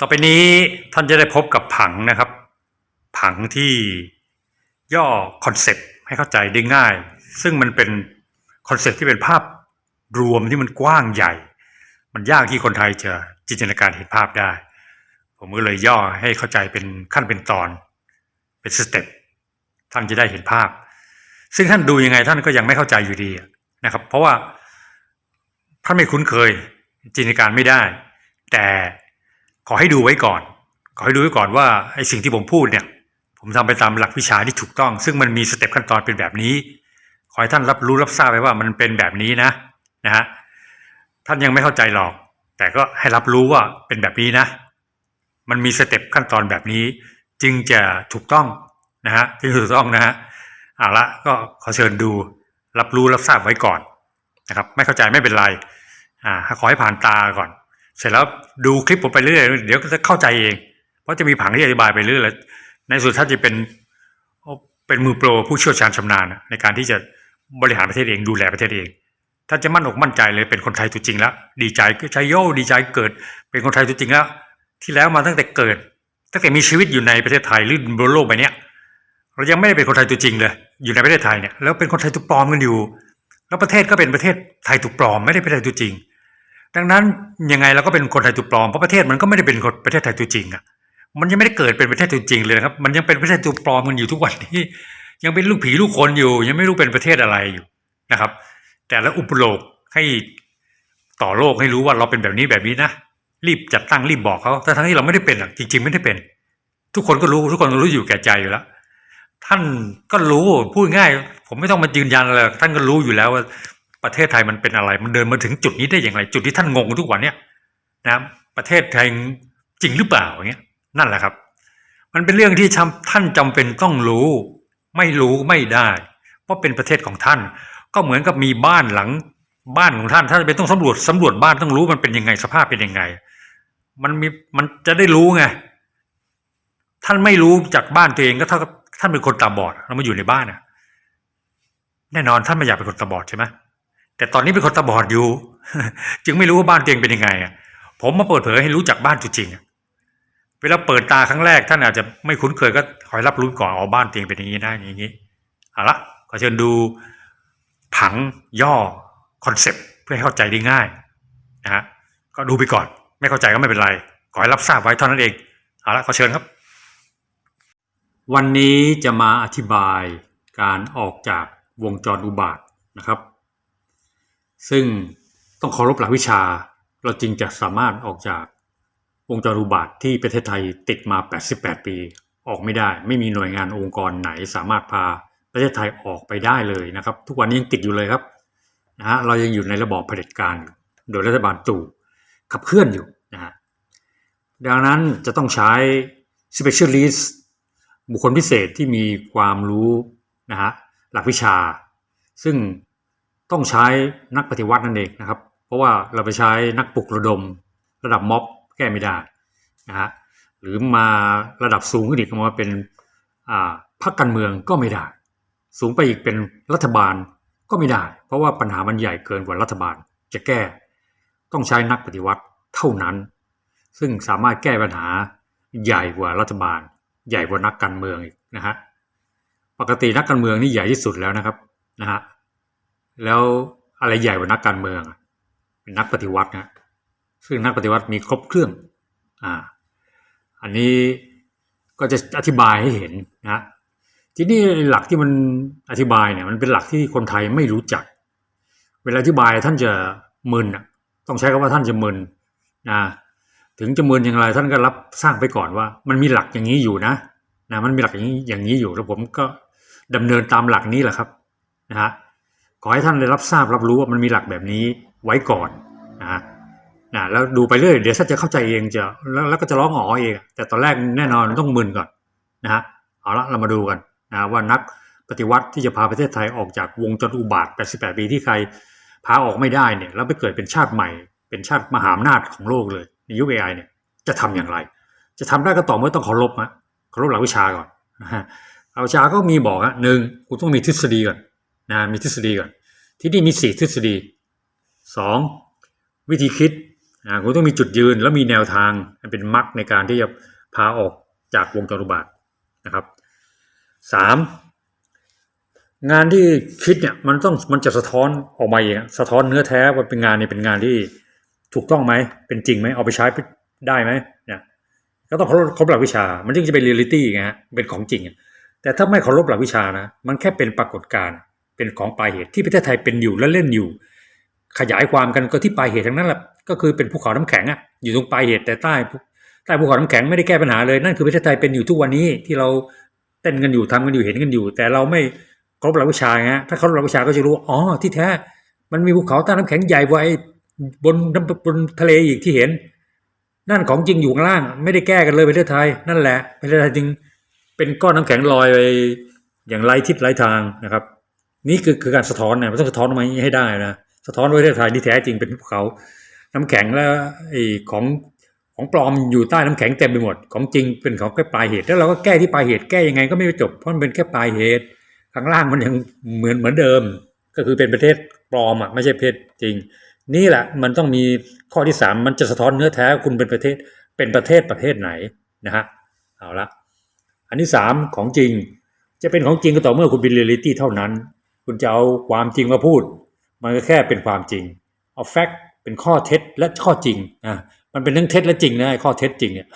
ต่อไปนี้ท่านจะได้พบกับผังนะครับ ผังที่ย่อคอนเซปต์ให้เข้าใจได้ง่าย ซึ่งมันเป็นคอนเซปต์ที่เป็นภาพรวมที่มันกว้างใหญ่ มันยากที่คนไทยจะจินตนาการเห็นภาพได้ ผมก็เลยย่อให้เข้าใจเป็นขั้นเป็นตอน เป็นสเต็ปท่านจะได้เห็นภาพ ซึ่งท่านดูยังไงท่านก็ยังไม่เข้าใจอยู่ดีนะครับ เพราะว่าท่านไม่คุ้นเคยจินตนาการไม่ได้ แต่ ขอให้ดูไว้ก่อน ขอให้ดูไว้ก่อนว่าไอ้สิ่งที่ผมพูดเนี่ย ผมทำไปตามหลักวิชาที่ถูกต้อง ซึ่งมันมีสเต็ปขั้นตอนเป็นแบบนี้ ขอให้ท่านรับรู้รับทราบไว้ว่ามันเป็นแบบนี้นะนะฮะท่านยังไม่เข้าใจหรอก แต่ก็ให้รับรู้ว่าเป็นแบบนี้นะ มันมีสเต็ปขั้นตอนแบบนี้ จึงจะถูกต้องนะฮะจึงถูกต้องนะฮะเอาละก็ขอเชิญดูรับรู้รับทราบไว้ก่อนนะครับ ไม่เข้าใจไม่เป็นไรอ่าขอให้ผ่านตาก่อน เสร็จแล้วดูคลิปผมไปเรื่อยเดี๋ยวก็จะเข้าใจเอง เพราะจะมีผังที่อธิบายไปเรื่อยแล้วในสุดท่านจะเป็นเป็นมือโปรผู้เชี่ยวชาญชำนาญในการที่จะบริหารประเทศเองดูแลประเทศเองท่านจะมั่นอกมั่นใจเลยเป็นคนไทยตัวจริงแล้วดีใจใช้โยดีใจเกิด เป็นคนไทยตัวจริงแล้วที่แล้วมาตั้งแต่เกิด ตั้งแต่มีชีวิตอยู่ในประเทศไทยหรือบนโลกใบนี้เรายังไม่ได้เป็นคนไทยตัวจริงเลยอยู่ในประเทศไทยเนี่ยแล้วเป็นคนไทยตัวปลอมกันอยู่ แล้วประเทศก็เป็นประเทศไทยตัวปลอมไม่ได้เป็นไทยตัวจริง ดังนั้นยังไงเราก็เป็นคนไทยตัวปลอมเพราะประเทศมันก็ไม่ได้เป็นคนประเทศไทยตัวจริงอะมันยังไม่ได้เกิดเป็นประเทศตัวจริงเลยนะครับ มันยังเป็นประเทศตัวปลอมกันอยู่ทุกวันนี้ ยังเป็นลูกผีลูกคนอยู่ ยังไม่รู้เป็นประเทศอะไรอยู่นะครับ แต่ละอุปโลกให้ต่อโลกให้รู้ว่าเราเป็นแบบนี้แบบนี้นะรีบจัดตั้งรีบบอกเขาแต่ทั้งที่เราไม่ได้เป็นหรอกจริง ๆ ไม่ได้เป็น ทุกคนก็รู้ทุกคนรู้อยู่แก่ใจอยู่แล้วท่านก็รู้พูดง่าย ผมไม่ต้องมายืนยันอะไรท่านก็รู้อยู่แล้วว่า ประเทศไทยมันเป็นอะไร มันเดินมาถึงจุดนี้ได้อย่างไร จุดที่ท่านงงทุกวันเนี้ยนะประเทศไทยจริงหรือเปล่าอย่างเงี้ยนั่นแหละครับ มันเป็นเรื่องที่ท่านจำเป็นต้องรู้ ไม่รู้ไม่ได้เพราะเป็นประเทศของท่าน ก็เหมือนกับมีบ้านหลังบ้านของท่านท่านเป็นต้องสำรวจสำรวจบ้านต้องรู้มันเป็นยังไงสภาพเป็นยังไง มันมีมันจะได้รู้ไงท่านไม่รู้จากบ้านตัวเองก็เท่ากับท่านเป็นคนตาบอดแล้วมาอยู่ในบ้านอะแน่นอนท่านไม่อยากเป็นคนตาบอดใช่ไหม แต่ตอนนี้เป็นคนตาบอดอยู่ จึงไม่รู้ว่าบ้านตัวเองเป็นยังไงอะผมมาเปิดเผยให้รู้จักบ้านจริงอะเวลาเปิดตาครั้งแรกท่านอาจจะไม่คุ้นเคยก็คอยรับรู้ก่อนเอ๋อบ้านเตัวเองเป็นอย่างนี้นะอย่างนี้เอาละขอเชิญดูผังย่อคอนเซปต์เพื่อให้เข้าใจได้ง่ายนะฮะก็ดูไปก่อน ไม่เข้าใจก็ไม่เป็นไรขอให้รับทราบไว้เท่านั้นเองเอาละขอเชิญครับ วันนี้จะมาอธิบายการออกจากวงจรอุบาทนะครับ ซึ่งต้องเคารพหลักวิชา เราจึงจะสามารถออกจากวงจรอุบาทที่ประเทศไทยติดมา 88 ปี ออกไม่ได้ ไม่มีหน่วยงานองค์กรไหนสามารถพาประเทศไทยออกไปได้เลยนะครับ ทุกวันนี้ยังติดอยู่เลยครับนะฮะเรายังอยู่ในระบอบเผด็จการ โดยรัฐบาลตู่ขับเคลื่อนอยู่นะฮะดังนั้นจะต้องใช้ specialist บุคคลพิเศษที่มีความรู้นะฮะหลักวิชา ซึ่ง ต้องใช้นักปฏิวัตินั่นเองนะครับ เพราะว่าเราไปใช้นักปลุกระดม ระดับม็อบแก้ไม่ได้นะฮะหรือมาระดับสูงขึ้นอีกมาเป็นพรรคการเมืองก็ไม่ได้ สูงไปอีกเป็นรัฐบาลก็ไม่ได้ เพราะว่าปัญหามันใหญ่เกินกว่ารัฐบาลจะแก้ ต้องใช้นักปฏิวัติเท่านั้น ซึ่งสามารถแก้ปัญหาใหญ่กว่ารัฐบาล ใหญ่กว่านักการเมืองอีกนะฮะปกตินักการเมืองนี่ใหญ่ที่สุดแล้วนะครับนะฮะ แล้วอะไรใหญ่กว่านักการเมืองเป็นนักปฏิวัตินะซึ่งนักปฏิวัติมีครบเครื่องอ่าอันนี้ก็จะอธิบายให้เห็นนะทีนี้หลักที่มันอธิบายเนี่ยมันเป็นหลักที่คนไทยไม่รู้จัก เวลาอธิบายท่านจะมึนต้องใช้คำว่าท่านจะมึนนะถึงจะมึนอย่างไรท่านก็รับสร้างไปก่อนว่า มันมีหลักอย่างนี้อยู่นะนะมันมีหลักอย่างนี้อย่างนี้อยู่แล้วผมก็ดำเนินตามหลักนี้แหละครับนะฮะ ขอให้ท่านได้รับทราบรับรู้ว่ามันมีหลักแบบนี้ไว้ก่อนนะนะแล้วดูไปเรื่อยเดี๋ยวถ้านจะเข้าใจเองจะแล้วแล้วก็จะร้องอ๋อเอง แต่ตอนแรกแน่นอนต้องมึนก่อนนะฮะเอาละเรามาดูกันนะว่านักปฏิวัติที่จะพาประเทศไทยออกจากวงจรอุบาท 88 ปีที่ใครพาออกไม่ได้เนี่ยแล้วไปเกิดเป็นชาติใหม่ เป็นชาติมหาอำนาจของโลกเลย ในยุคเอไอเนี่ยจะทำอย่างไร จะทำได้ก็ต่อเมื่อต้องเคารพนะเคารพหลักวิชาก่อนนะฮะหลักวิชาก็มีบอกอะหนึ่งกูต้องมีทฤษฎีก่อน นะมีทฤษฎีก่อนที่นี่มีสี่ทฤษฎีสองวิธีคิดนะคุณต้องมีจุดยืนแล้วมีแนวทางเป็นมรรคในการที่จะพาออกจากวงจรอุบาทนะครับสามงานที่คิดเนี่ยมันต้องมันจะสะท้อนออกมาเองสะท้อนเนื้อแท้ว่าเป็นงานนี่เป็นงานที่ถูกต้องไหมเป็นจริงไหมเอาไปใช้ได้ไหมเนี่ยก็ต้องเคารพเคารพหลักวิชา มันจึงจะเป็นเรียลิตี้ไงฮะเป็นของจริง แต่ถ้าไม่เคารพหลักวิชานะ มันแค่เป็นปรากฏการณ์ เป็นของปลายเหตุที่ประเทศไทยเป็นอยู่และเล่นอยู่ ขยายความกันก็ที่ปลายเหตุทั้งนั้นแหละก็คือเป็นภูเขาน้ำแข็งอะอยู่ตรงปลายเหตุแต่ใต้ใต้ภูเขาน้ำแข็งไม่ได้แก้ปัญหาเลยนั่นคือประเทศไทยเป็นอยู่ทุกวันนี้ที่เราเต้นกันอยู่ทำกันอยู่เห็นกันอยู่ แต่เราไม่ครพหลักวิชาไงฮะถ้าเคารพหลักวิชาก็จะรู้อ๋อที่แท้ มันมีภูเขาใต้น้ำแข็งใหญ่กว่าไอ้บนน้ำบนทะเลอีกที่เห็น นั่นของจริงอยู่ข้างล่าง ไม่ได้แก้กันเลยประเทศไทย นั่นแหละประเทศไทยจึงเป็นก้อนน้ำแข็งลอยไปอย่างไร้ทิศไร้ทางนะครับ นี่คือคือการสะท้อนนะมันต้องสะท้อนออกมาให้ได้นะสะท้อนว่าประเทศไทยที่แท้จริงเป็นภูเขาน้ำแข็งแล้วไอ้ของของปลอมอยู่ใต้น้ำแข็งเต็มไปหมด ของจริงเป็นของแค่ปลายเหตุ แล้วเราก็แก้ที่ปลายเหตุแก้ยังไงก็ไม่จบเพราะมันเป็นแค่ปลายเหตุข้างล่างมันยังเหมือนเหมือนเดิม ก็คือเป็นประเทศปลอมอะไม่ใช่ประเทศจริง นี่แหละมันต้องมีข้อที่สามมันจะสะท้อนเนื้อแท้คุณเป็นประเทศเป็นประเทศประเภทไหนนะฮะเอาละอันที่สามของจริงจะเป็นของจริงก็ต่อเมื่อคุณเป็นเรียลิตี้เท่านั้น คุณจะเอาความจริงมาพูด มันก็แค่เป็นความจริง เอาแฟกต์เป็นข้อเท็จและข้อจริงอะมันเป็นทั้งเท็จและจริงนะข้อเท็จจริงเนี่ย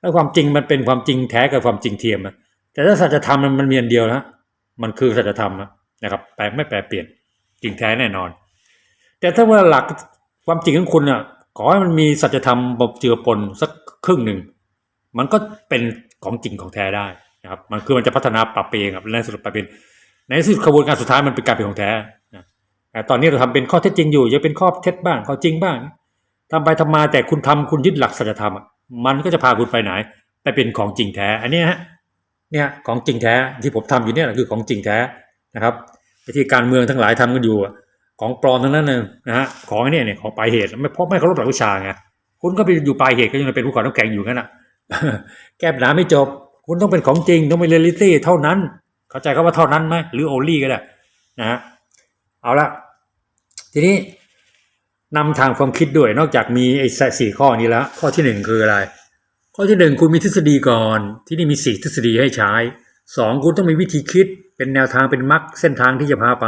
แล้วความจริงมันเป็นความจริงแท้กับความจริงเทียมอะแต่ถ้าสัจธรรมมันมันมีอันเดียวนะมันคือสัจธรรมนะครับแปลไม่แปลเปลี่ยนจริงแท้แน่นอน แต่ถ้าว่าหลักความจริงของคุณอะขอให้มันมีสัจธรรมบเจือปนสักครึ่งหนึ่งมันก็เป็นของจริงของแท้ได้นะครับมันคือมันจะพัฒนาปรับเปลี่ยนครับในสุดไปเป็น ในที่สุดกระบวนการสุดท้ายมันเป็นการเป็นของแท้แต่ตอนนี้เราทำเป็นข้อเท็จจริงอยู่ยังเป็นข้อเท็จบ้างข้อจริงบ้างทำไปทำมาแต่คุณทำคุณยึดหลักสัจธรรมมันก็จะพาคุณไปไหน ไปเป็นของจริงแท้ อันนี้ฮะเนี่ยของจริงแท้ที่ผมทำอยู่เนี่ยคือของจริงแท้นะครับไอ้ที่การเมืองทั้งหลายทำกันอยู่ของปลอมทั้งนั้นเลยนะฮะของอ้เนี่ยเนี่ยของปลายเหตุไม่เพราะไม่เคารพหลักวิชาไงคุณก็ไปอยู่ปลายเหตุก็ยังเป็นภูเขาน้ำแข็งอยู่งั้นอะแก้ปัญหาไม่จบ คุณต้องเป็นของจริงต้องเป็นเรียลิตี้เท่านั้น เข้าใจคำว่าเท่านั้นไหมหรือโอลี่ก็ได้นะฮะเอาละทีนี้นำทางความคิดด้วยนอกจากมีไอ้สี่ข้อนี้แล้ว ข้อที่หนึ่งคืออะไร ข้อที่หนึ่งคุณมีทฤษฎีก่อน ที่นี่มีสี่ทฤษฎีให้ใช้สองคุณต้องมีวิธีคิดเป็นแนวทางเป็นมรรคเส้นทางที่จะพาไป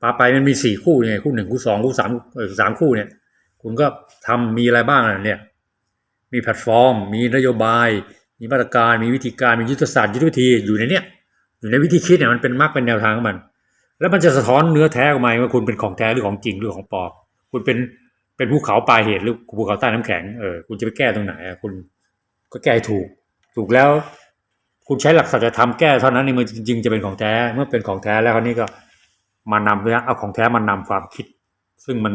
พาไปมันมีสี่คู่ไงคู่หนึ่งคู่สองคู่สามสามคู่เนี่ย คุณก็ทำมีอะไรบ้างเนี่ยมีแพลตฟอร์ม มีนโยบาย มีมาตรการ มีวิธีการ มียุทธศาสตร์ยุทธวิธีอยู่ในเนี้ย อยู่ในวิธีคิดเนี่ยมันเป็นมรรคเป็นแนวทางของมัน แล้วมันจะสะท้อนเนื้อแท้ออกมาว่าคุณเป็นของแท้หรือของจริงหรือของปลอมคุณเป็นเป็นภูเขาปลายเหตุหรือภูเขาใต้น้ำแข็งเออคุณจะไปแก้ตรงไหนอะคุณก็แก้ถูก ถูกแล้ว คุณใช้หลักสัจธรรมแก้เท่านั้นนี่มันจริง ๆ จะเป็นของแท้เมื่อเป็นของแท้แล้วคราวนี้ก็มานำเนี่ยเอาของแท้มานำความคิด ซึ่งมัน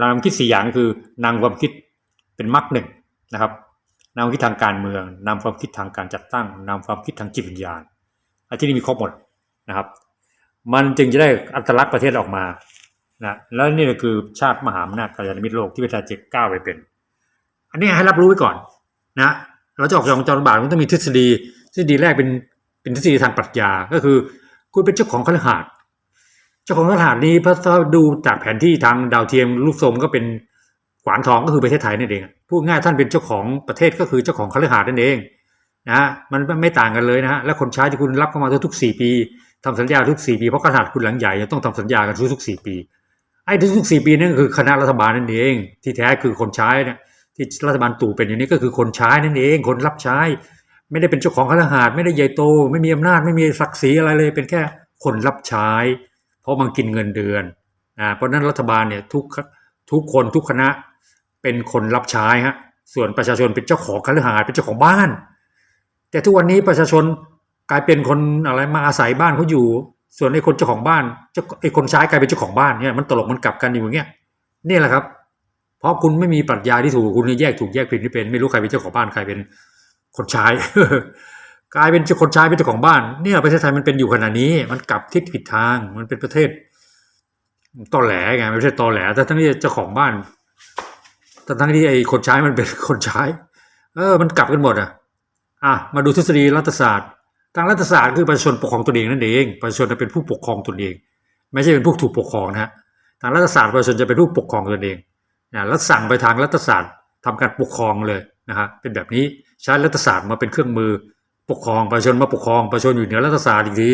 นำความคิดสี่อย่างคือนำความคิดเป็นมรรคหนึ่งนะครับนำความคิดทางการเมืองนำความคิดทางการจัดตั้งนำความคิดทางจิตวิญญาณ ที่นี่มีครบหมดนะครับ มันจึงจะได้อัตลักษณ์ประเทศออกมานะแล้วนี่ก็คือชาติมหาอำนาจกัลยาณมิตรโลกที่ประชาชนก้าวไปเป็น อันนี้ให้รับรู้ไว้ก่อนนะเราจะออกจากวงจรบาทมันต้องมีทฤษฎีทฤษฎีแรกเป็นเป็นทฤษฎีทางปรัชญาก็คือ คุณเป็นเจ้าของคฤหาสน์เจ้าของคฤหาสน์นี้พอถ้าดูจากแผนที่ทางดาวเทียมรูปทรงก็เป็นขวานทองก็คือประเทศไทยนั่นเองพูดง่ายท่านเป็นเจ้าของประเทศก็คือเจ้าของคฤหาสน์นั่นเอง นะฮะมันไม่ต่างกันเลยนะฮะและคนใช้ที่คุณรับเข้ามาทุกๆสี่ปีทำสัญญาทุกสี่ปี เพราะขนาดคุณหลังใหญ่จะต้องทำสัญญากันทุกๆสี่ปี ไอ้ทุกๆสี่ปีนั่นคือคณะรัฐบาลนั่นเอง ที่แท้คือคนใช้เนี่ยที่รัฐบาลตู่เป็นอย่างนี้ก็คือคนใช้นั่นเอง คนรับใช้ ไม่ได้เป็นเจ้าของคฤหาสน์ไม่ได้ใหญ่โต ไม่มีอำนาจไม่มีศักดิ์ศรีอะไรเลย เป็นแค่คนรับใช้ เพราะมันกินเงินเดือนอ่าเพราะฉะนั้นรัฐบาลเนี่ยทุกทุกคนทุกคณะเป็นคนรับใช้ฮะส่วนประชาชนเป็นเจ้าของคฤหาสน์เป็นเจ้าของบ้าน แต่ทุกวันนี้ประชาชนกลายเป็นคนอะไรมาอาศัยบ้านเขาอยู่ ส่วนไอ้คนเจ้าของบ้านเจ้าไอ้คนใช้กลายเป็นเจ้าของบ้านเนี่ยมันตลกมันกลับกันอยู่อย่างเงี้ยนี่แหละครับ เพราะคุณไม่มีปรัชญาที่ถูกคุณแยกถูกแยกผิดที่เป็น ไม่รู้ใครเป็นเจ้าของบ้านใครเป็นคนใช้กลายเป็นเจ้าคนใช้เป็นเจ้าของบ้านเนี่ยประเทศไทยมันเป็นอยู่ขนาดนี้ มันกลับทิศผิดทางมันเป็นประเทศตอแหลไงไม่ใช่ตอแหลแต่ทั้งที่เจ้าของบ้านแต่ทั้งที่ไอ้คนใช้มันเป็นคนใช้ เออ มันกลับกันหมดอะ อะมาดูทฤษฎีรัฐศาสตร์ทางรัฐศาสตร์คือประชาชนปกครองตนเองนั่นเองประชาชนจะเป็นผู้ปกครองตนเอง ไม่ใช่เป็นผู้ถูกปกครองนะฮะทางรัฐศาสตร์ประชาชนจะเป็นผู้ปกครองตนเองนะแล้วสั่งไปทางรัฐศาสตร์ทำการปกครองเลยนะฮะเป็นแบบนี้ใช้รัฐศาสตร์มาเป็นเครื่องมือปกครองประชาชนมาปกครองประชาชนอยู่เหนือรัฐศาสตร์อีกที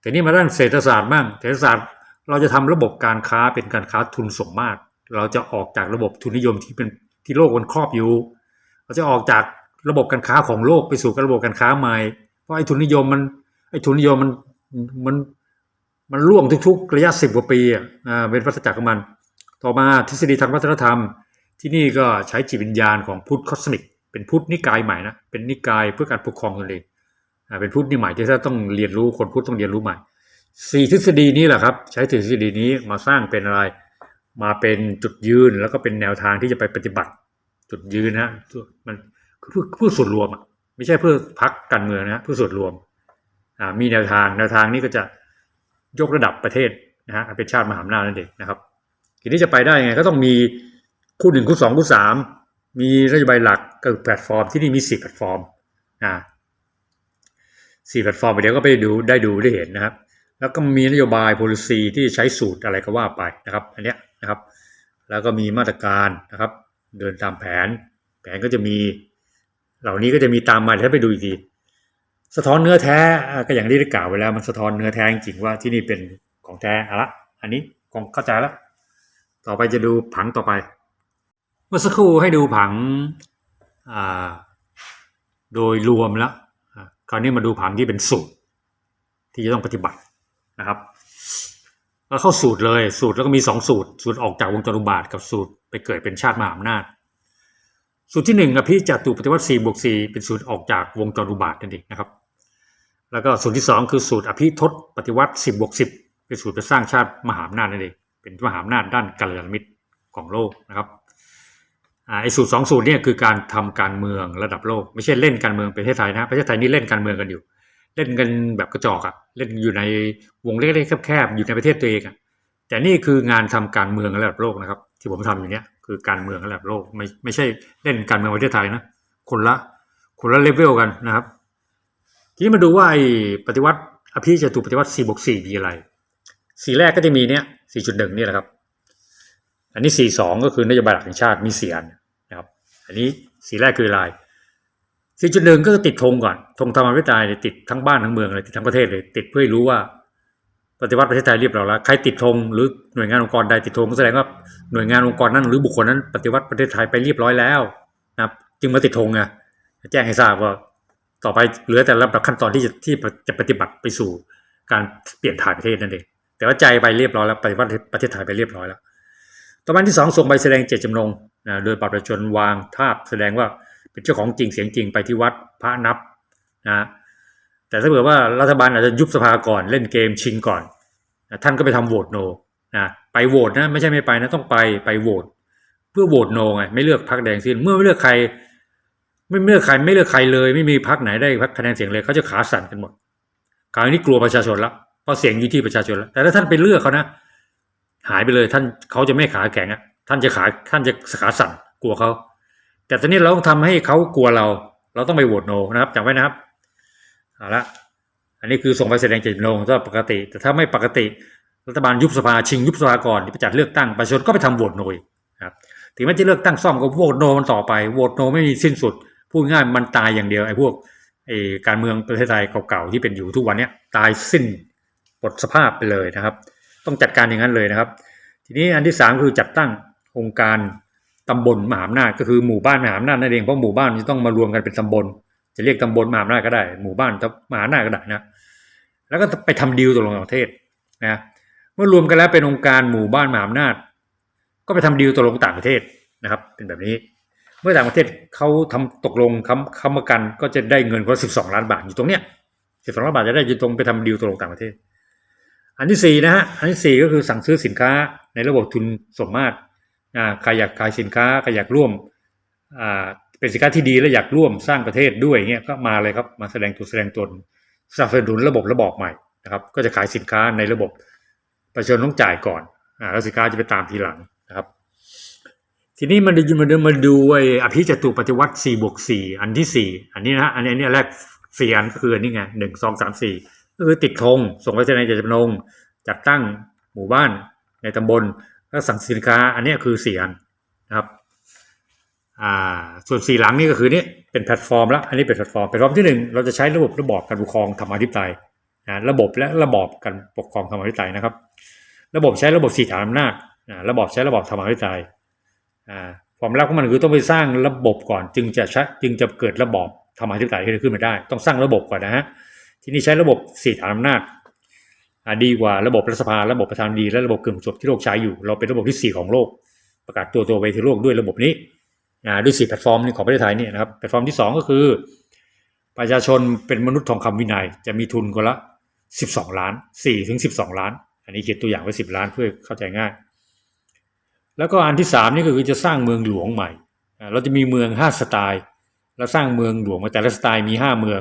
แต่นี่มาด้านเศรษฐศาสตร์บ้างเศรษฐศาสตร์เราจะทำระบบการค้าเป็นการค้าทุนส่งมากเราจะออกจากระบบทุนนิยมที่เป็นที่โลกมันครอบอยู่ เราจะออกจาก ระบบการค้าของโลกไปสู่ระบบการค้าใหม่ เพราะไอ้ทุนนิยมมันไอ้ทุนนิยมมันมันมันล่วงทุกๆระยะสิบกว่าปีอะอ่าเป็นวัฏจักรของมัน ต่อมาทฤษฎีทางวัฒนธรรม ที่นี่ก็ใช้จิตวิญญาณของพุทธคอสมิก เป็นพุทธนิกายใหม่นะเป็นนิกายเพื่อการปกครองตนเองอ่าเป็นพุทธนี่ใหม่ที่ถ้าต้องเรียนรู้คนพุทธต้องเรียนรู้ใหม่สี่ทฤษฎีนี้แหละครับ ใช้ทฤษฎีนี้มาสร้างเป็นอะไร มาเป็นจุดยืนแล้วก็เป็นแนวทางที่จะไปปฏิบัติ จุดยืนนะมัน เพื่อเพื่อส่วนรวมอะไม่ใช่เพื่อพักการเมืองนะเพื่อส่วนรวมอ่ามีแนวทางแนวทางนี้ก็จะยกระดับประเทศนะฮะเป็นชาติมหาอำนาจนั่นเองนะครับทีนี้จะไปได้ไงก็ต้องมีคู่หนึ่งคู่สองคู่สามมีนโยบายหลักก็แพลตฟอร์มที่นี่มีสี่แพลตฟอร์มอ่าสี่แพลตฟอร์มเดี๋ยวก็ไปดูได้ดูได้เห็นนะครับ แล้วก็มีนโยบาย policy ที่ใช้สูตรอะไรก็ว่าไปนะครับ อันเนี้ยนะครับ แล้วก็มีมาตรการนะครับ เดินตามแผน แผนก็จะมี เหล่านี้ก็จะมีตามมาถ้าไปดูอีกทีสะท้อนเนื้อแท้ก็อย่างที่ได้กล่าวไว้แล้ว มันสะท้อนเนื้อแท้จริงว่าที่นี่เป็นของแท้อาละอันนี้คงเข้าใจแล้ว ต่อไปจะดูผังต่อไป เมื่อสักครู่ให้ดูผังโดยรวมแล้วคราวนี้มาดูผังที่เป็นสูตร ที่จะต้องปฏิบัตินะครับแล้วเข้าสูตรเลยสูตรแล้วก็มีสองสูตร สูตรออกจากวงจรุบาทกับสูตรไปเกิดเป็นชาติมหาอำนาจ สูตรที่หนึ่งอภิจตุปฏิวัติสี่บวกสี่เป็นสูตรออกจากวงจรอุบาทนั่นเองนะครับ แล้วก็สูตรที่สองคือสูตรอภิทศปฏิวัติสิบบวกสิบเป็นสูตรไปสร้างชาติมหาอำนาจนั่นเองเป็นมหาอำนาจด้านกัลยาณมิตรของโลกนะครับไอ้สูตรสองสูตรเนี่ยคือการทำการเมืองระดับโลก ไม่ใช่เล่นการเมืองประเทศไทยนะประเทศไทยนี่เล่นการเมืองกันอยู่ เล่นกันแบบกระจอกอะเล่นอยู่ในวงเล็กๆแคบๆอยู่ในประเทศตัวเองอะ แต่นี่คืองานทำการเมืองระดับโลกนะครับ ที่ผมทำอยู่เนี้ยคือการเมืองระดับโลกไม่ไม่ใช่เล่นการเมืองประเทศไทยนะคนละคนละเลเวลกันนะครับ ทีนี้มาดูว่าไอ้ปฏิวัติอภิจตุปฏิวัติ4บวก4มีอะไร สีแรกก็จะมีเนี้ย4.1นี่แหละครับ อันนี้ 42 ก็คือนโยบายหลักแห่งชาติมี4อันนะครับ อันนี้สีแรกคืออะไร4.1 ก็คือติดธงก่อนธงธรรมวิทยเนี่ยติดทั้งบ้านทั้งเมืองเลยติดทั้งประเทศเลย ติดเพื่อให้รู้ว่า ปฏิวัติประเทศไทยเรียบร้อยแล้ว ใครติดธงหรือหน่วยงานองค์กรใดติดธงก็แสดงว่าหน่วยงานองค์กรนั้นหรือบุคคลนั้นปฏิวัติประเทศไทยไปเรียบร้อยแล้วนะครับ จึงมาติดธงไงแจ้งให้ทราบว่าต่อไปเหลือแต่ลำดับขั้นตอนที่จะที่จะปฏิบัติไปสู่การเปลี่ยนถ่ายประเทศนั่นเอง แต่ว่าใจไปเรียบร้อยแล้วปฏิวัติประเทศไทยไปเรียบร้อยแล้ว ต่อมาที่สองส่งใบแสดงเจตจำนงนะโดยบัตรประชาชนวางทาบแสดงว่าเป็นเจ้าของจริงเสียงจริงไปที่วัดพระนับนะ แต่ถ้าเผื่อว่ารัฐบาลอาจจะยุบสภาก่อนเล่นเกมชิงก่อนนะท่านก็ไปทำโหวตโนนะไปโหวตนะไม่ใช่ไม่ไปนะต้องไปไปโหวตเพื่อโหวตโนไงไม่เลือกพรรคแดงสิ้นเมื่อไม่เลือกใคร ไม่เลือกใครไม่เลือกใครเลย ไม่มีพรรคไหนได้คะแนนเสียงเลยเขาจะขาสั่นกันหมดคราวนี้กลัวประชาชนละเพราะเสียงอยู่ที่ประชาชนแล้วแต่ถ้าท่านไปเลือกเขานะหายไปเลยท่านเขาจะไม่ขาแข็งอะท่านจะขาท่านจะขาสั่นกลัวเขาแต่ตอนนี้เราต้องทำให้เขากลัวเรา เราต้องไปโหวตโนนะครับจำไว้นะครับ เอาละอันนี้คือส่งไปแสดงเจตจำนงถ้าปกติ แต่ถ้าไม่ปกติรัฐบาลยุบสภาชิงยุบสภาก่อนไปจัดเลือกตั้งประชาชนก็ไปทำโหวตโนอีกนะครับถึงแม้จะเลือกตั้งซ่อมก็โหวตโนมันต่อไปโหวตโนไม่มีสิ้นสุดพูดง่ายมันตายอย่างเดียวไอ้พวกไอ้การเมืองประเทศไทยเก่าๆที่เป็นอยู่ทุกวันเนี้ยตายสิ้นหมดสภาพไปเลยนะครับ ต้องจัดการอย่างนั้นเลยนะครับ ทีนี้อันที่สามคือจัดตั้งองค์การตำบลมหาอำนาจก็คือหมู่บ้านมหาอำนาจนั่นเองเพราะหมู่บ้านจะต้องมารวมกันเป็นตำบล จะเรียกตำบลมหาอำนาจก็ได้ หมู่บ้านมหาอำนาจก็ได้นะแล้วก็ไปทำดีลตกลงกับประเทศนะเมื่อรวมกันแล้วเป็นองค์การหมู่บ้านมหาอำนาจ ก็ไปทำดีลตกลงต่างประเทศนะครับ เป็นแบบนี้ เมื่อต่างประเทศเขาทำตกลงคำคำประกันก็จะได้เงินคนละสิบสองล้านบาทอยู่ตรงเนี้ยสิบสองล้านบาทจะได้อยู่ตรงไปทำดีลตกลงต่างประเทศ อันที่สี่นะฮะอันที่สี่ก็คือสั่งซื้อสินค้าในระบบทุนสมมาตรใครอยากขายสินค้าใครอยากร่วมอ่า เป็นสินค้าที่ดีและอยากร่วมสร้างประเทศด้วยเงี้ยก็มาเลยครับมาแสดงตัวแสดงตนสนับสนุนระบบระบอบใหม่นะครับ ก็จะขายสินค้าในระบบประชาชนต้องจ่ายก่อนอ่าแล้วสินค้าจะไปตามทีหลังนะครับ ทีนี้มันดูมันมาดูไอ้อภิจตุปฏิวัติ4บวก4อันที่ 4 อันนี้นะอันนี้อันนี้แรกสี่อันก็คือนนี้ไงหนึ่งสองสามสี่ก็คือติดธงส่งไปแสดงเจตจำนงจัดตั้งหมู่บ้านในตำบลแล้วสั่งสินค้า อันนี้คือสี่อันนะครับ อ่าส่วนสี่หลังนี่ก็คือนี่เป็นแพลตฟอร์มละอันนี้เป็นแพลตฟอร์มแพลตฟอร์มที่หนึ่งเราจะใช้ระบบระบอบการปกครองธรรมาธิปไตยนะระบบและระบอบการปกครองธรรมาธิปไตยนะครับ ระบบใช้ระบบสี่ฐานอำนาจระบบใช้ระบบธรรมาธิปไตยอ่าความลับของมันคือต้องไปสร้างระบบก่อน จึงจะใช้จึงจะเกิดระบอบธรรมาธิปไตยขึ้นมาได้ ต้องสร้างระบบก่อนนะฮะที่นี่ใช้ระบบสี่ฐานอำนาจดีกว่าระบบรัฐสภาระบบประธานดีและระบบกึ่งสดที่โลกใช้อยู่ เราเป็นระบบที่สี่ของโลก ประกาศตัวตัวไปที่โลกด้วยระบบนี้ อ่าด้วยสี่แพลตฟอร์มนี้ของประเทศไทยเนี่ยนะครับแพลตฟอร์มที่สองก็คือ ประชาชนเป็นมนุษย์ทองคำวินัย จะมีทุนคนละ 12 ล้าน4ถึง12 ล้าน อันนี้เขียนตัวอย่างไว้ 10 ล้านเพื่อเข้าใจง่าย แล้วก็อันที่ 3 นี่ก็คือจะสร้างเมืองหลวงใหม่ เราจะมีเมือง 5 สไตล์ แล้วสร้างเมืองหลวงมาแต่ละสไตล์มี 5 เมือง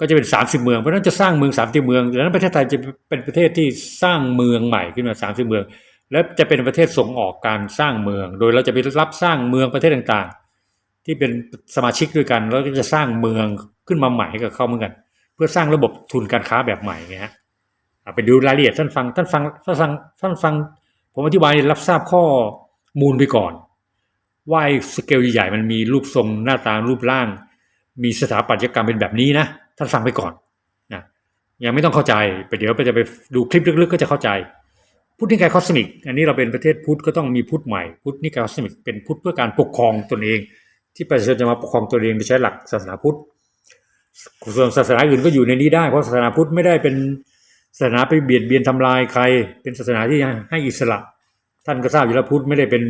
ก็จะเป็น 30 เมืองเพราะฉะนั้นจะสร้างเมือง30เมืองดังนั้นประเทศไทยจะเป็นประเทศที่สร้างเมืองใหม่ขึ้นมา30 เมือง และจะเป็นประเทศส่งออกการสร้างเมือง โดยเราจะไปรับสร้างเมืองประเทศต่างๆ ที่เป็นสมาชิกด้วยกัน แล้วก็จะสร้างเมืองขึ้นมาใหม่กับเขาเหมือนกัน เพื่อสร้างระบบทุนการค้าแบบใหม่ไงฮะอะไปดูรายละเอียดท่านฟังท่านฟังท่านฟังท่านฟัง ผมอธิบายรับทราบข้อมูลไปก่อน ว่าไอ้สเกลใหญ่ๆมันมีรูปทรงหน้าตารูปร่าง มีสถาปัตยกรรมเป็นแบบนี้นะท่านฟังไปก่อนนะยังไม่ต้องเข้าใจไปเดี๋ยวไปจะไปดูคลิปลึกๆ ก็จะเข้าใจพุทธนิกายคอสมิก อันนี้เราเป็นประเทศพุทธก็ต้องมีพุทธใหม่ พุทธนิกายคอสมิกเป็นพุทธเพื่อการปกครองตนเอง ที่ประชาชนจะมาปกครองตนเองโดยใช้หลักศาสนาพุทธส่วนศาสนาอื่นก็อยู่ในนี้ได้ เพราะศาสนาพุทธไม่ได้เป็นศาสนาไปเบียดเบียนทำลายใคร เป็นศาสนาที่ให้อิสระ ท่านก็ทราบอยู่แล้วพุทธไม่ได้เป็น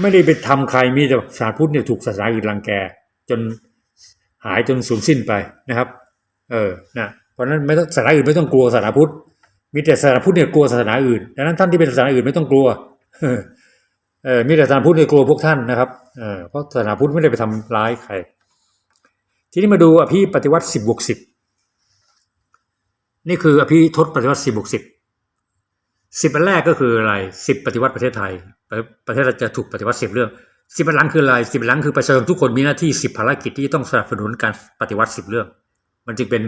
ไม่ได้ไปทำใครมีแต่ศาสนาพุทธเนี่ยถูกศาสนาอื่นรังแก จนหายจนสูญสิ้นไปนะครับ เออนะเพราะนั้นไม่ต้องศาสนาอื่นไม่ต้องกลัวศาสนาพุทธมีแต่ศาสนาพุทธเนี่ยกลัวศาสนาอื่นดังนั้นท่านที่เป็นศาสนาอื่นไม่ต้องกลัว เออมีแต่ศาสนาพุทธเนี่ยกลัวพวกท่านนะครับเออเพราะศาสนาพุทธไม่ได้ไปทำร้ายใคร ทีนี้มาดูอภิปฏิวัติสิบบวกสิบนี่คืออภิทศปฏิวัติสิบบวกสิบสิบอันแรกก็คืออะไรสิบปฏิวัติประเทศไทย ประประเทศเราจะถูกปฏิวัติสิบเรื่องสิบอันหลังคืออะไรสิบอันหลังคือประชาชนทุกคนมีหน้าที่สิบภารกิจที่ต้องสนับสนุนการปฏิวัติสิบเรื่อง มันจึงเป็น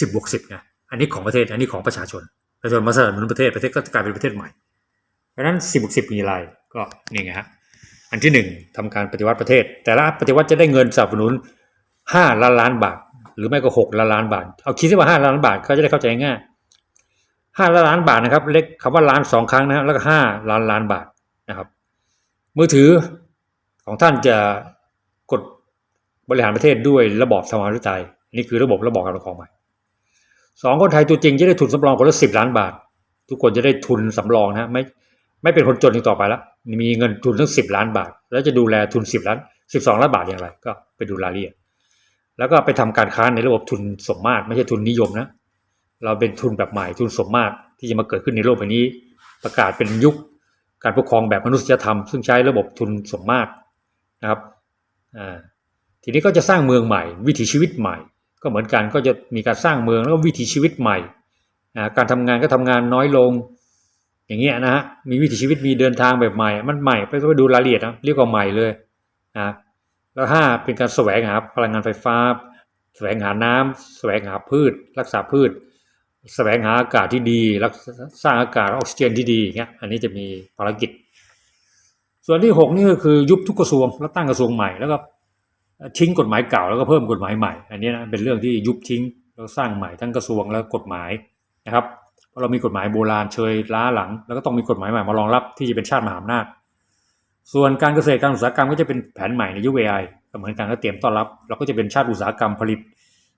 สิบบวกสิบไงอันนี้ของประเทศอันนี้ของประชาชนประชาชนมาสนับสนุนประเทศประเทศก็กลายเป็นประเทศใหม่ เพราะนั้นสิบบวกสิบมีอะไรก็นี่ไงฮะอันที่หนึ่งทำการปฏิวัติประเทศ แต่ละปฏิวัติจะได้เงินสนับสนุนห้าล้านล้านบาท หรือไม่ก็หกล้านล้านบาท เอาคิดว่าห้าล้านบาทเขาจะได้เข้าใจง่ายห้าล้านล้านบาทนะครับเล็กคำว่าล้านสองครั้งนะแล้วก็ห้าล้านล้านบาทนะครับ มือถือของท่านจะกดบริหารประเทศด้วยระบอบสมาธิไตยนี่คือระบบระบอบการปกครองใหม่สองคนไทยตัวจริงจะได้ทุนสำรองคนละสิบล้านบาท ทุกคนจะได้ทุนสำรองนะไม่ ไม่เป็นคนจนอีกต่อไปแล้วมีเงินทุนทั้งสิบล้านบาท แล้วจะดูแลทุนสิบล้านสิบสองล้านบาทอย่างไร ก็ไปดูรายละเอียดแล้วก็ไปทำการค้าในระบบทุนสมมาตรไม่ใช่ทุนนิยมนะ เราเป็นทุนแบบใหม่ทุนสมมาตรที่จะมาเกิดขึ้นในโลกใบนี้ ประกาศเป็นยุคการปกครองแบบมนุษยธรรม ซึ่งใช้ระบบทุนสมมาตรนะครับอ่าทีนี้ก็จะสร้างเมืองใหม่ วิถีชีวิตใหม่ ก็เหมือนกันก็จะมีการสร้างเมืองแล้วก็วิถีชีวิตใหม่อ่าการทำงานก็ทำงานน้อยลง อย่างเงี้ยนะฮะมีวิถีชีวิตมีเดินทางแบบใหม่ มันใหม่ไปก็ไปดูรายละเอียดนะเรียกว่าใหม่เลยนะแล้วห้าเป็นการแสวงหาพลังงานไฟฟ้า แสวงหาน้ำแสวงหาพืช รักษาพืช แสวงหาอากาศที่ดีรักสร้างอากาศออกซิเจนที่ดีอย่างเงี้ยอันนี้จะมีภารกิจ ส่วนที่หกนี่ก็คือยุบทุกกระทรวงแล้วตั้งกระทรวงใหม่แล้วก็ทิ้งกฎหมายเก่าแล้วก็เพิ่มกฎหมายใหม่ อันนี้นะเป็นเรื่องที่ยุบทิ้งแล้วสร้างใหม่ทั้งกระทรวงและกฎหมายนะครับ เพราะเรามีกฎหมายโบราณเชยล้าหลัง แล้วก็ต้องมีกฎหมายใหม่มารองรับที่จะเป็นชาติมหาอำนาจ ส่วนการเกษตรการอุตสาหกรรมก็จะเป็นแผนใหม่ในยุค AI ก็เหมือนกันก็เตรียมต้อนรับ เราก็จะเป็นชาติอุตสาหกรรมผลิต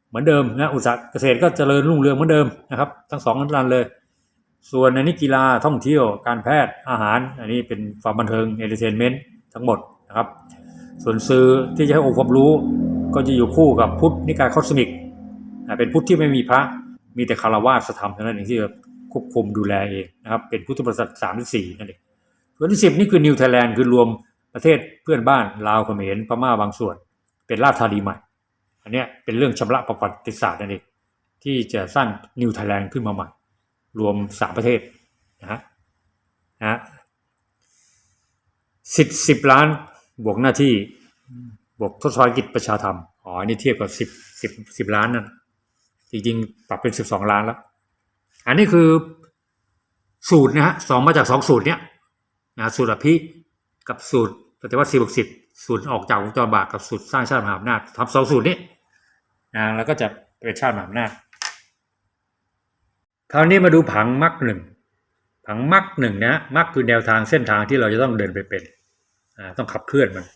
เหมือนเดิมนะอุตสาหเกษตรก็เจริญรุ่งเรืองเหมือนเดิมนะครับ ทั้งสองด้านเลย ส่วนในนี้กีฬาท่องเที่ยว การแพทย์อาหาร อันนี้เป็นความบันเทิงเอนเตอร์เทนเมนต์ทั้งหมดนะครับ ส่วนสื่อที่จะให้องค์ความรู้ก็จะอยู่คู่กับพุทธนิกายคอสมิกเป็นพุทธที่ไม่มีพระมีแต่คารวาสธรรมเท่านั้นเองที่จะ ควบคุมดูแลเองนะครับเป็นพุทธบริษัทสามที่สี่นั่นเองส่วนที่สิบนี่คือนิวไทยแลนด์คือรวมประเทศเพื่อนบ้านลาวเขมรพม่าบางส่วน เป็นราชธานีใหม่ อันนี้เป็นเรื่องชำระประวัติศาสตร์นั่นเองที่จะสร้างนิวไทยแลนด์ขึ้นมาใหม่ รวมสามประเทศนะฮะนะสิบสิบล้านบวกหน้าที่บวกทศวรรษกิจประชาธรรม อ๋ออันนี้เทียบกับสิบสิบสิบล้านนั่นจริงๆ ปรับเป็นสิบสองล้านแล้ว อันนี้คือสูตรนะฮะสองมาจากสองสูตรเนี้ยนะสูตรอภิกับสูตรปฏิวัติสี่บวกสิบสูตรออกจากวงจรบาทกับสูตรสร้างชาติมหาอำนาจทำสองสูตรนี้นะแล้วก็จะเป็นชาติมหาอำนาจคราวนี้มาดูผังมรรคหนึ่งผังมรรคหนึ่งนะมรรคคือแนวทางเส้นทางที่เราจะต้องเดินไปเป็นต้องขับเคลื่อนมัน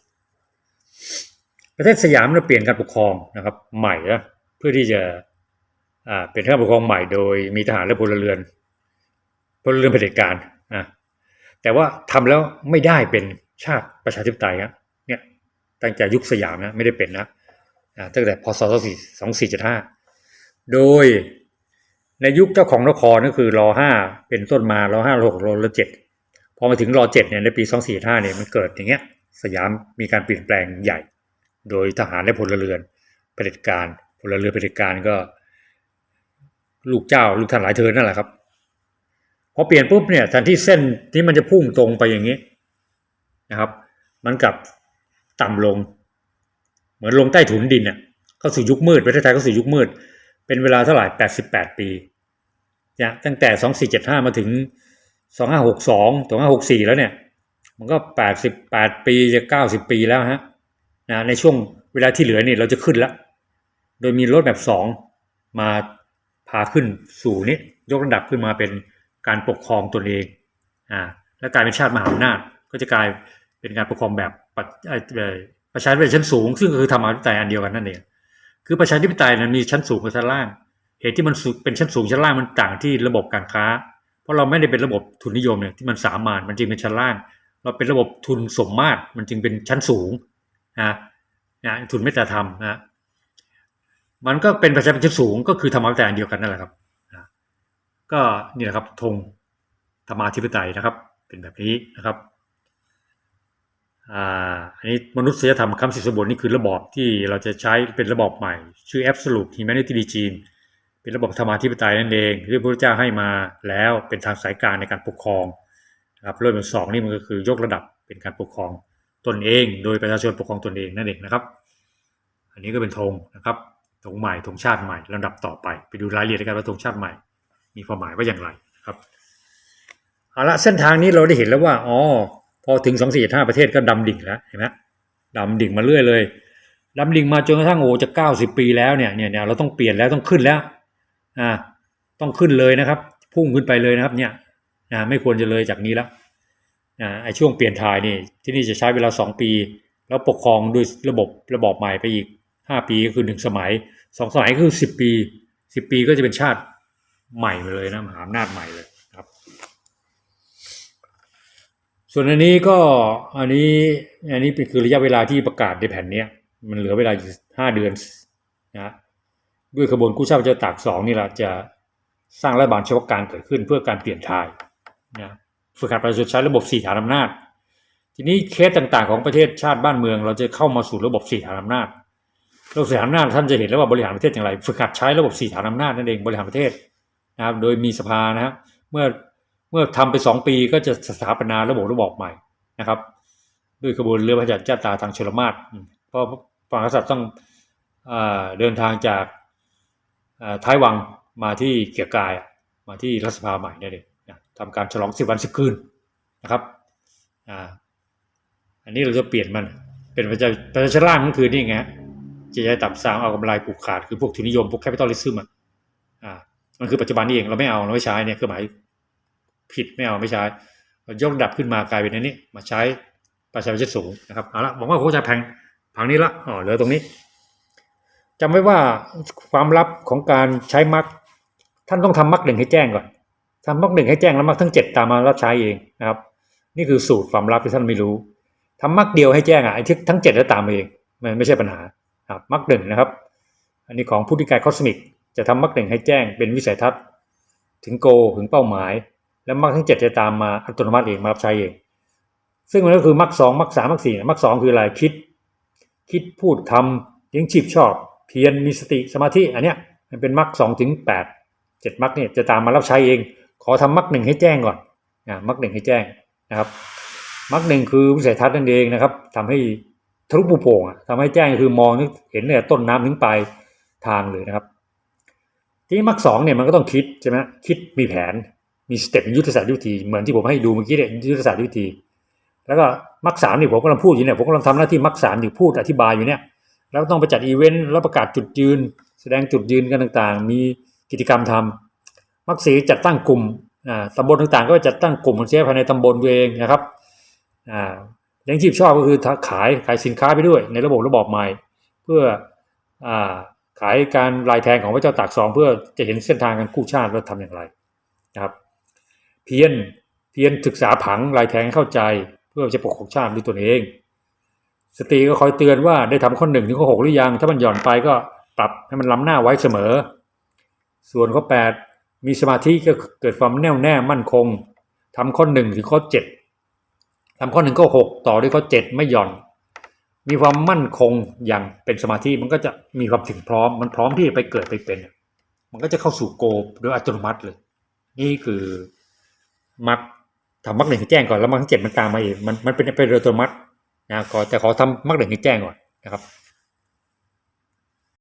ประเทศสยามเราเปลี่ยนการปกครองนะครับ ใหม่นะเพื่อที่จะ เป็นการปกครองใหม่โดยมีทหารและพลเรือนพลเรือนเผด็จการนะแต่ว่าทำแล้วไม่ได้เป็นชาติประชาธิปไตยครับเนี่ยตั้งแต่ยุคสยามนะไม่ได้เป็นนะอ่าตั้งแต่พศสองสี่เจ็ดห้าโดยในยุคเจ้าของนครก็คือรอห้าเป็นต้นมารอห้ารอหกรอเจ็ดพอมาถึงรอเจ็ดเนี่ยในปีสองสี่ห้าเนี่ยมันเกิดอย่างเงี้ย สยามมีการเปลี่ยนแปลงใหญ่ โดยทหารและพลเรือนเผด็จการพลเรือนเผด็จการก็ ลูกเจ้าลูกท่านหลายเธอนั่นแหละครับพอเปลี่ยนปุ๊บเนี่ยแทนที่เส้นที่มันจะพุ่งตรงไปอย่างนี้นะครับ มันกลับต่ำลง เหมือนลงใต้ถุนดินเนี่ยเข้าสู่ยุคมืดประเทศไทยเข้าสู่ยุคมืด เป็นเวลาเท่าไหร่แปดสิบแปดปีเนี่ยตั้งแต่สองสี่เจ็ดห้ามาถึงสองห้าหกสองสองห้าหกสี่แล้วเนี่ย มันก็แปดสิบแปดปีจะเก้าสิบปีแล้วฮะนะในช่วงเวลาที่เหลือนี่เราจะขึ้นแล้ว โดยมีรถแบบสองมา พาขึ้นสู่นี้ยกระดับขึ้นมาเป็นการปกครองตนเองอ่าและกลายเป็นชาติมหาอำนาจก็จะกลายเป็นการปกครองแบบปะเอ่อเออประชาธิปไตยชั้นสูง ซึ่งก็คือธรรมาธิปไตยอันเดียวกันนั่นเองคือประชาธิปไตยนั้นมีชั้นสูงกับชั้นล่าง เหตุที่มันเป็นชั้นสูงชั้นล่างมันต่างที่ระบบการค้า เพราะเราไม่ได้เป็นระบบทุนนิยมเนี่ยที่มันสามานมันจึงเป็นชั้นล่าง เราเป็นระบบทุนสมมาตรมันจึงเป็นชั้นสูงนะนะทุนเมตตาธรรมนะ มันก็เป็นประชาธิปไตยชั้นสูงก็คือธรรมาธิปไตยอันเดียวกันนั่นแหละครับก็นี่แหละครับธงธรรมาธิปไตยนะครับ เป็นแบบนี้นะครับอ่าอันนี้มนุษยธรรมคำสิทธิสมบูรณ์นี่คือระบอบที่เราจะใช้เป็นระบอบใหม่ ชื่อ absolute humanity regime เป็นระบบธรรมาธิปไตยนั่นเองที่พระเจ้าให้มาแล้วเป็นทางสายการในการปกครองนะครับเริ่มเป็นสองนี่มันก็คือยกระดับเป็นการปกครองตนเอง โดยประชาชนปกครองตนเองนั่นเองนะครับ อันนี้ก็เป็นธงนะครับ ธงใหม่ธงชาติใหม่ลำดับต่อไปไปดูรายละเอียดกันว่าธงชาติใหม่ มีความหมายว่าอย่างไรครับเอาละเส้นทางนี้เราได้เห็นแล้วว่าอ๋อพอถึงสองสี่ห้าประเทศก็ดำดิ่งแล้วเห็นไหมดำดิ่งมาเรื่อยเลยดำดิ่งมาจนกระทั่งโอ้จะเก้าสิบปีแล้วเนี่ยเนี่ยเราต้องเปลี่ยนแล้วต้องขึ้นแล้วอ่าต้องขึ้นเลยนะครับ พุ่งขึ้นไปเลยนะครับเนี่ยนะไม่ควรจะเลยจากนี้แล้วอ่าไอช่วงเปลี่ยนถ่ายนี่ที่นี่จะใช้เวลาสองปี แล้วปกครองด้วยระบบระบอบใหม่ไปอีก ห้าปีก็คือหนึ่งสมัยสองสมัยคือสิบปีสิบปีก็จะเป็นชาติใหม่มาเลยนะมหาอำนาจใหม่เลยครับ ส่วนอันนี้ก็อันนี้อันนี้เป็นคือระยะเวลาที่ประกาศในแผ่นเนี้ยมันเหลือเวลาอยู่ห้าเดือนนะด้วยขบวนกู้ชาติพระตากสองนี่แหละจะสร้างรัฐบาลเฉพาะการเกิดขึ้นเพื่อการเปลี่ยนถ่ายนะฝึกหัดประชาชนใช้ระบบสี่ฐานอำนาจ ทีนี้เคสต่างๆของประเทศชาติบ้านเมือง เราจะเข้ามาสู่ระบบสี่ฐานอำนาจ ระบบสี่ฐานอำนาจท่านจะเห็นแล้วว่าบริหารประเทศอย่างไร ฝึกหัดใช้ระบบสี่ฐานอำนาจนั่นเองบริหารประเทศนะครับ โดยมีสภานะครับ เมื่อเมื่อทำไปสองปีก็จะสถาปนาระบบระบอบใหม่นะครับ ด้วยขบวนเรือพระจันทร์เจ้าตาทางชลมาศเพราะพระมหากษัตริย์ต้องอเดินทางจากท้ายวังมาที่เกียรกายมาที่รัฐสภาใหม่นั่นเองนะทำการฉลองสิบวันสิบคืนนะครับอ่าอันนี้เราจะเปลี่ยนมันเป็นประชาประชาชนล่างก็คือนี่ไงฮะ จะใช้ต่ำสามเอากำไรผูกขาดคือพวกทุนนิยมพวกแคปิตอลิซึมอะอ่ามันคือปัจจุบันนี่เองเราไม่เอาเราไม่ใช้เนี่ยคือหมายผิดไม่เอาไม่ใช้เรายกระดับขึ้นมากลายเป็นอันนี้ มาใช้ประชาชนสูงนะครับเอาละบอกว่าโค้ชจะแพงผังนี้ละอ๋อเหลือตรงนี้จำไว้ว่าความลับของการใช้มักท่านต้องทำมักหนึ่งให้แจ้งก่อนทำมักหนึ่งให้แจ้งแล้วมักทั้งเจ็ดตามมารับใช้เองนะครับ นี่คือสูตรความลับที่ท่านไม่รู้ทำมักเดียวให้แจ้งอะไอ้ที่ทั้งเจ็ดแล้วตามมาเองมันไม่ใช่ปัญหา ครับมักหนึ่งนะครับ อันนี้ของผู้ที่กายคอสมิก จะทำมักหนึ่งให้แจ้งเป็นวิสัยทัศน์ ถึงโกถึงเป้าหมาย แล้วมักทั้งเจ็ดจะตามมาอัตโนมัติเองมารับใช้เอง ซึ่งมันก็คือมักสองมักสามมักสี่มักสองคืออะไรคิด คิดพูดทำเลี้ยงชีพชอบ เพียรมีสติสมาธิอันเนี้ยมันเป็นมรรคสองถึงแปดเจ็ดมรรคเนี่ยจะตามมารับใช้เอง ขอทำมรรคหนึ่งให้แจ้งก่อนนะมรรคหนึ่งให้แจ้งนะครับมรรคหนึ่งคือวิสัยทัศน์นั่นเองนะครับทำให้ ทะลุปูโป่งอะทำให้แจ้งคือมองนึกเห็นเนี่ยต้นน้ำถึงปลายทางเลยนะครับ ทีนี้มรรคสองเนี่ยมันก็ต้องคิดใช่ไหมคิดมีแผนมีสเต็ปยุทธศาสตร์ยุทธีเหมือนที่ผมให้ดูเมื่อกี้เนี่ยยุทธศาสตร์ยุทธี แล้วก็มักสามนี่ผมกำลังพูดอยู่เนี่ยผมกำลังทำหน้าที่มักสามอยู่พูดอธิบายอยู่เนี่ยแล้วต้องไปจัดอีเวนต์แล้วประกาศจุดยืน แสดงจุดยืนกันต่างๆ มีกิจกรรมทำมักสีจัดตั้งกลุ่มอ่าตำบลต่างๆ ก็จัดตั้งกลุ่มเสียภายในตำบลตัวเองนะครับอ่า ลี้ยงชีพชอบก็คือขายขายสินค้าไปด้วย ในระบบระบอบใหม่ เพื่ออขายการลายแทงของพระเจ้าตากสอง เพื่อจะเห็นเส้นทางการกู้ชาติว่าทำอย่างไรนะครับ เพียรเพียรศึกษาผังลายแทงเข้าใจเพื่อจะปกครองชาติด้วยตนเอง สตรีก็คอยเตือนว่าได้ทำข้อหนึ่งถึงข้อหกหรือยัง ถ้ามันหย่อนไปก็ปรับให้มันล้ำหน้าไว้เสมอ ส่วนข้อแปดมีสมาธิก็เกิดความแน่วแน่มั่นคงทำข้อหนึ่งถึงข้อเจ็ด ทำข้อหนึ่งก็หกต่อด้วยข้อเจ็ดไม่หย่อน มีความมั่นคงอย่างเป็นสมาธิมันก็จะมีความถึงพร้อม มันพร้อมที่จะไปเกิดไปเป็น มันก็จะเข้าสู่โกโดยอัตโนมัติเลย นี่คือมักทำมักหนึ่งให้แจ้งก่อนแล้วมักทั้งเจ็ดมันตามมาเองมันมันเป็นไปโดยอัตโนมัตินะขอแต่ขอทำมักหนึ่งให้แจ้งก่อนนะครับ